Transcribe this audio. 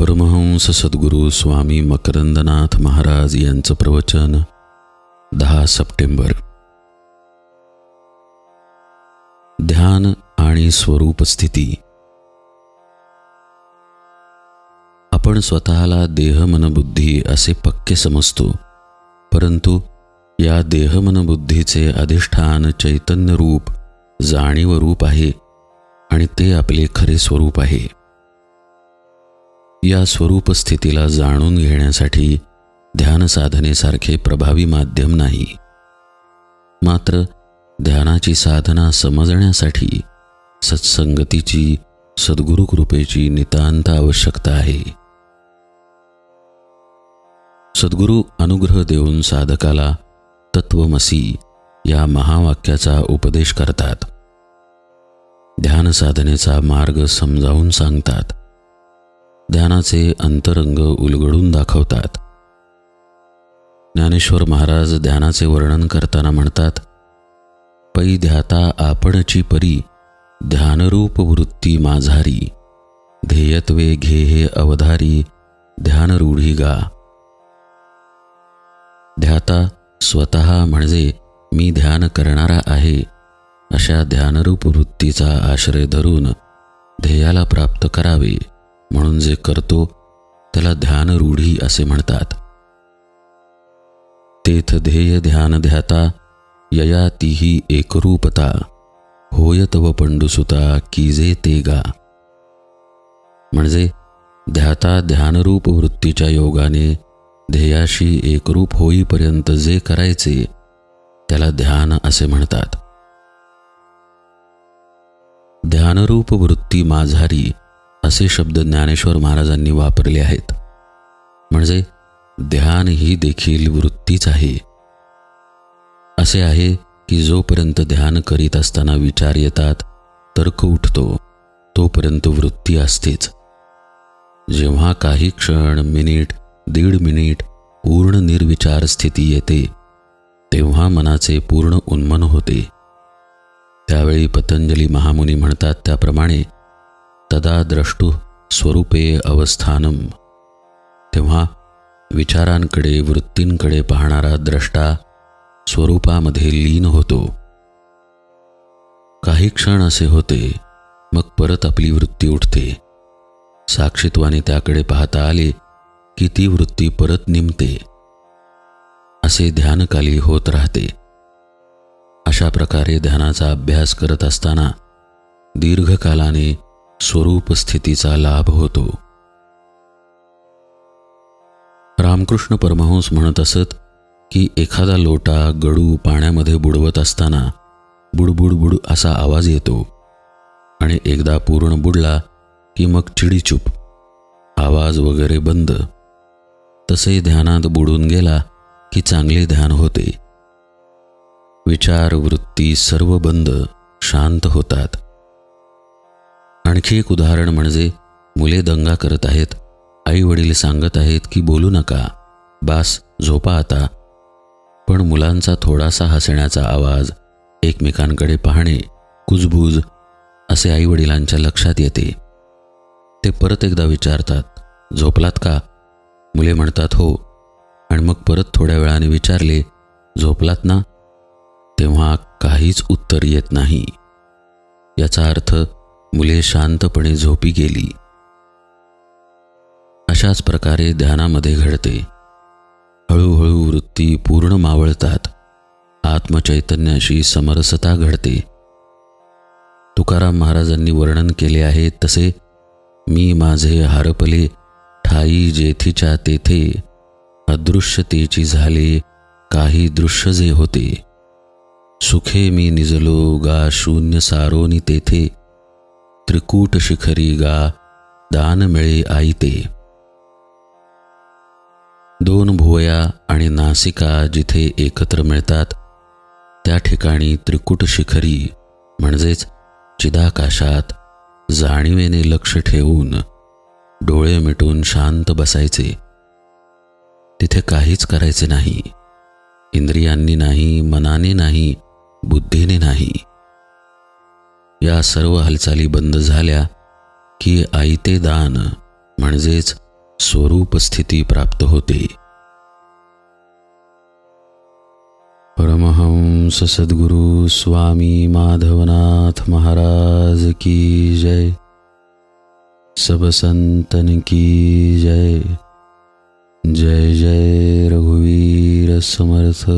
परमहंस सद्गुरू स्वामी मकरंदनाथ महाराज यांचं प्रवचन दहा सप्टेंबर. ध्यान आणि स्वरूप स्थिती. आपण स्वतःला देह मनबुद्धी असे पक्के समजतो परंतु या देह मनबुद्धीचे अधिष्ठान चैतन्य रूप जाणीव रूप आहे आणि ते आपले खरे स्वरूप आहे. या स्वरूप स्थितीला जाणून घेण्यासाठी ध्यान साधनेसारखे प्रभावी माध्यम नाही. मात्र ध्यानाची साधना समजण्यासाठी सत्संगतीची सद्गुरु कृपेची नितांत आवश्यकता आहे. सद्गुरु अनुग्रह देऊन साधकाला तत्वमसी या महावाक्याचा उपदेश करतात. ध्यान साधनेचा मार्ग समजावून सांगतात. ध्यानाचे अंतरंग उलगडून दाखवतात. ज्ञानेश्वर महाराज ध्यानाचे वर्णन करताना म्हणतात पै ध्याता आपणची परी ध्यानरूप वृत्ती माझारी. ध्येयत्वे घे हे अवधारी ध्यानरूढी गा. ध्याता स्वतः म्हणजे मी ध्यान करणारा आहे अशा ध्यानरूप वृत्तीचा आश्रय धरून ध्येयाला प्राप्त करावे. म्हणून जे करतो त्याला ध्यान रूढी असे म्हणतात. तेथ ध्येय ध्यान ध्याता यया तीही एकरूपता होय तव पंडुसुता कीजे ते गा. म्हणजे ध्याता ध्यानरूप वृत्तीच्या योगाने ध्येयाशी एकरूप होईपर्यंत जे करायचे त्याला ध्यान असे म्हणतात. ध्यानरूप वृत्ती माझारी असे शब्द ज्ञानेश्वर महाराजांनी वापरले आहेत. म्हणजे ध्यान ही देखील वृत्तीच आहे. असे आहे की जोपर्यंत ध्यान करीत असताना विचार येतात तर्क उठतो तोपर्यंत वृत्ती असतेच. जेव्हा काही क्षण मिनिट दीड मिनिट पूर्ण निर्विचार स्थिती येते तेव्हा मनाचे पूर्ण उन्मन होते. त्यावेळी पतंजली महामुनी म्हणतात त्याप्रमाणे तदा द्रष्टू स्वरूपे अवस्थानम. तेव्हा विचारांकडे वृत्तींकडे पाहणारा द्रष्टा स्वरूपामध्ये लीन होतो. काही क्षण असे होते मग परत आपली वृत्ती उठते. साक्षीत्वाने त्याकडे पाहता आले की ती वृत्ती परत निमते. असे ध्यानकाली होत राहते. अशा प्रकारे ध्यानाचा अभ्यास करत असताना दीर्घकालाने स्वरूप स्थितीचा लाभ होतो. रामकृष्ण परमहंस म्हणत असत की एखादा लोटा गडू पाण्यामध्ये बुडवत असताना बुडबुड बुड असा आवाज येतो आणि एकदा पूर्ण बुडला की मग चिडीचूप आवाज वगैरे बंद. तसे ध्यानात बुडून गेला की चांगले ध्यान होते. विचार वृत्ती सर्व बंद शांत होतात. आणखी एक उदाहरण म्हणजे मुले दंगा करत आहेत. आई वडील सांगत आहेत की बोलू नका. बास झोपा आता. पण मुलांचा थोडासा हसण्याचा आवाज एकमेकांकडे पाहणे कुजबूज असे आई वडिलांच्या लक्षात येते. ते परत एकदा विचारतात झोपलात का? मुले म्हणतात हो. आणि मग परत थोड्या वेळाने विचारले झोपलात ना? तेव्हा काहीच उत्तर येत नाही. याचा अर्थ मुले शांतपणे झोपी गेली. अशाच प्रकारे ध्यानामध्ये घडते. हळूहळू वृत्ती पूर्ण मावळतात. आत्मचैतन्याशी समरसता घडते. तुकाराम महाराजांनी वर्णन केले आहे तसे मी माझे हारपले ठाई जेथीच्या तेथे अदृश्यतेची झाले काही दृश्य जे होते. सुखे मी निजलो गा शून्य सारोनी तेथे त्रिकूट शिखरी गा दान मिळे आईते दोन भुवया आणि नासिका जिथे एकत्र मिळतात त्या ठिकाणी त्रिकूट शिखरी म्हणजेच चिदाकाशात जाणीवेने लक्ष ठेवून डोळे मिटून शांत बसायचे. तिथे काहीच करायचे नाही. इंद्रियांनी नाही मनाने नाही बुद्धीने नाही. या सर्व हालचाली बंद झाल्या की आईते दान म्हणजेच स्वरूप स्थिती प्राप्त होते. परमहंस सद्गुरु स्वामी माधवनाथ महाराज की जय. सब संतन की जय. जय जय रघुवीर समर्थ.